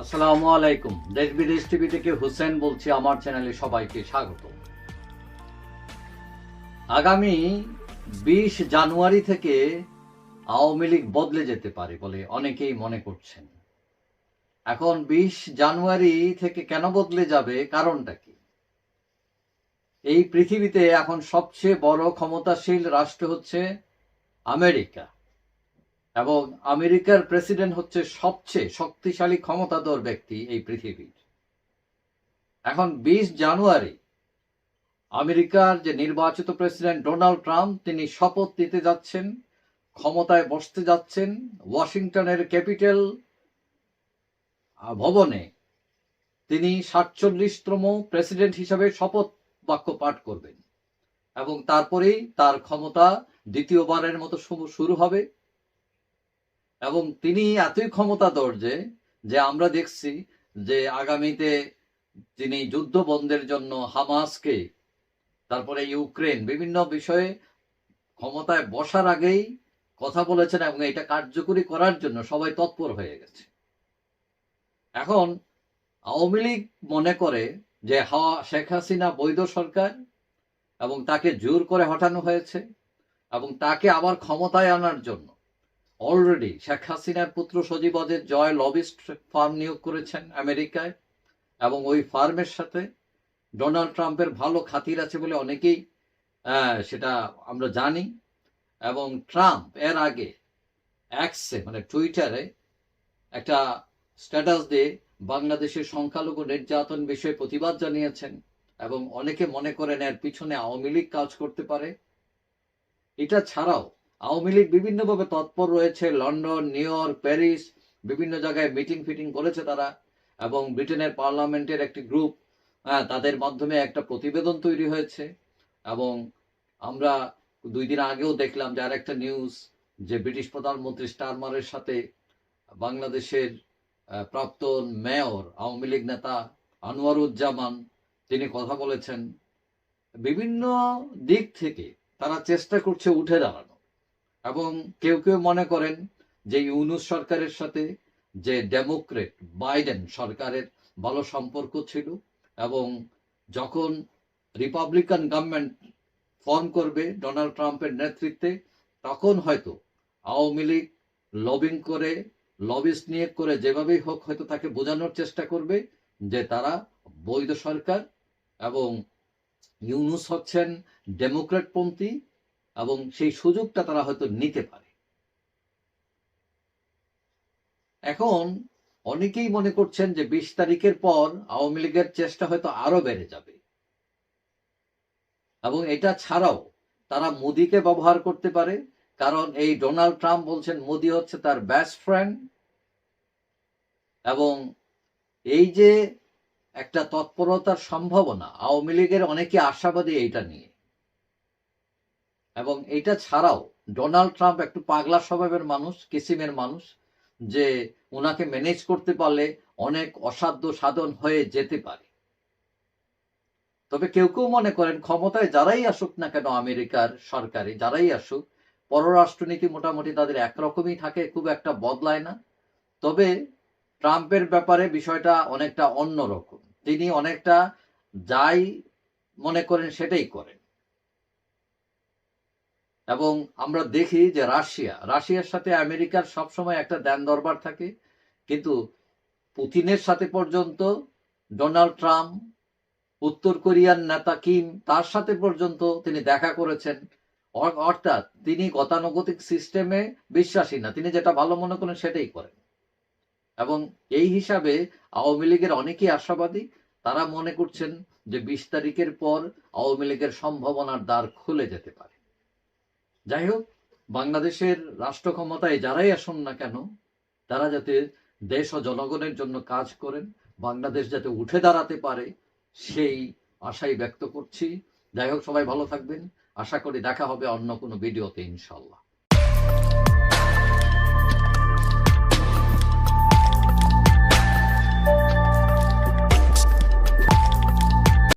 আসসালামু আলাইকুম। দেশ বিদেশ টিভি থেকে হুসেন বলছি, আমার চ্যানেলে সবাইকে স্বাগত। আগামী বিশ জানুয়ারি থেকে আওয়ামী লীগ বদলে যেতে পারে বলে অনেকেই মনে করছেন। এখন বিশ জানুয়ারি থেকে কেন বদলে যাবে, কারণটা কি? এই পৃথিবীতে এখন সবচেয়ে বড় ক্ষমতাশীল রাষ্ট্র হচ্ছে আমেরিকা। এবং আমেরিকার প্রেসিডেন্ট হচ্ছে সবচেয়ে শক্তিশালী, ক্ষমতাধর ব্যক্তি এই পৃথিবীর। এখন বিশ জানুয়ারি, আমেরিকার যে নির্বাচিত প্রেসিডেন্ট ডোনাল্ড ট্রাম্প, তিনি শপথ নিতে যাচ্ছেন, ক্ষমতায় বসতে যাচ্ছেন ওয়াশিংটনের ক্যাপিটাল ভবনে। তিনি সাতচল্লিশতম প্রেসিডেন্ট হিসাবে শপথ বাক্য পাঠ করবেন এবং তারপরেই তার ক্ষমতা দ্বিতীয়বারের মতো শুরু হবে। এবং তিনি এতই ক্ষমতাধর যে যে আমরা দেখছি যে আগামীতে তিনি যুদ্ধ বন্ধের জন্য হামাসকে, তারপরে ইউক্রেন বিভিন্ন বিষয়ে ক্ষমতায় বসার আগেই কথা বলেছেন এবং এটা কার্যকরী করার জন্য সবাই তৎপর হয়ে গেছে। এখন আওয়ামী লীগ মনে করে যে হাওয়া শেখ হাসিনা বৈধ সরকার এবং তাকে জোর করে হটানো হয়েছে এবং তাকে আবার ক্ষমতায় আনার জন্য অলরেডি শেখ হাসিনার পুত্র সজীব অজের জয় লবিস্ট ফার্ম নিয়োগ করেছেন আমেরিকায় এবং ওই ফার্মের সাথে ডোনাল্ড ট্রাম্পের ভালো খাতির আছে বলে অনেকেই সেটা আমরা জানি। এবং ট্রাম্প এর আগে অ্যাক্সে মানে টুইটারে একটা স্ট্যাটাস দিয়ে বাংলাদেশের সংখ্যালঘু নির্যাতন বিষয়ে প্রতিবাদ জানিয়েছেন এবং অনেকে মনে করেন এর পিছনে আওয়ামী লীগ কাজ করতে পারে। এটা ছাড়াও আওয়ামী লীগ বিভিন্নভাবে তৎপর রয়েছে লন্ডন নিউ ইয়র্ক প্যারিস বিভিন্ন জায়গায় মিটিং ফিটিং করেছে তারা এবং ব্রিটেনের পার্লামেন্টের একটি গ্রুপ হ্যাঁ, তাদের মাধ্যমে একটা প্রতিবেদন তৈরি হয়েছে এবং আমরা দুই দিন আগেও দেখলাম যে একটা নিউজ যে ব্রিটিশ প্রধানমন্ত্রী স্টারমারের সাথে বাংলাদেশের প্রাক্তন মেয়র আওয়ামী লীগ নেতা আনোয়ারুজ্জামান তিনি কথা বলেছেন। বিভিন্ন দিক থেকে তারা চেষ্টা করছে উঠে দাঁড়ানো। এবং কেউ কেউ মনে করেন যে ইউনুস সরকারের সাথে যে ডেমোক্রেট বাইডেন সরকারের ভালো সম্পর্ক ছিল এবং যখন রিপাবলিকান গভর্নমেন্ট ফর্ম করবে ডোনাল্ড ট্রাম্পের নেতৃত্বে, তখন হয়তো আওয়ামী লীগ লবিং করে, লবিস নিয়ে করে যেভাবেই হোক হয়তো তাকে বোঝানোর চেষ্টা করবে যে তারা বৈধ সরকার এবং ইউনুস হচ্ছেন ডেমোক্রেটপন্থী এবং সেই সুযোগটা তারা হয়তো নিতে পারে। এখন অনেকেই মনে করছেন যে বিশ তারিখের পর আওয়ামী লীগের চেষ্টা হয়তো আরও বেড়ে যাবে। এবং এটা ছাড়াও তারা মোদিকে ব্যবহার করতে পারে, কারণ এই ডোনাল্ড ট্রাম্প বলছেন মোদি হচ্ছে তার বেস্ট ফ্রেন্ড এবং এই যে একটা তৎপরতার সম্ভাবনা, আওয়ামী লীগের অনেকে আশাবাদী এইটা নিয়ে। এবং এটা ছাড়াও ডোনাল্ড ট্রাম্প একটু পাগলা স্বভাবের মানুষ, কিসিমের মানুষ, যে ওনাকে ম্যানেজ করতে পারলে অনেক অসাধ্য সাধন হয়ে যেতে পারে। তবে কেউ কেউ মনে করেন ক্ষমতায় যারাই আসুক না কেন আমেরিকার সরকারি, যারাই আসুক, পররাষ্ট্রনীতি মোটামুটি তাদের একরকমই থাকে, খুব একটা বদলায় না। তবে ট্রাম্পের ব্যাপারে বিষয়টা অনেকটা অন্যরকম। তিনি অনেকটা যাই মনে করেন সেটাই করেন। এবং আমরা দেখি যে রাশিয়া, রাশিয়ার সাথে আমেরিকার সবসময় একটা দেন দরবার থাকে। কিন্তু পুতিনের সাথে পর্যন্ত, ডোনাল্ড ট্রাম্প, উত্তর কোরিয়ার নেতা কিম, তার সাথে পর্যন্ত তিনি দেখা করেছেন। অর্থাৎ তিনি গতানুগতিক সিস্টেমে বিশ্বাসী না, তিনি যেটা ভালো মনে করেন সেটাই করেন। এবং এই হিসাবে আওয়ামী লীগের অনেকেই আশাবাদী, তারা মনে করছেন যে বিশ তারিখের পর আওয়ামী লীগের সম্ভাবনার দ্বার খুলে যেতে পারে। যাই হোক বাংলাদেশের রাষ্ট্র ক্ষমতায় যারাই আসুন না কেন, তারা যাতে দেশ ও জনগণের জন্য কাজ করেন, বাংলাদেশ যাতে উঠে দাঁড়াতে পারে, সেই আশাই ব্যক্ত করছি। যাই হোক সবাই ভালো থাকবেন। আশা করি দেখা হবে অন্য কোনো ভিডিওতে ইনশাল্লাহ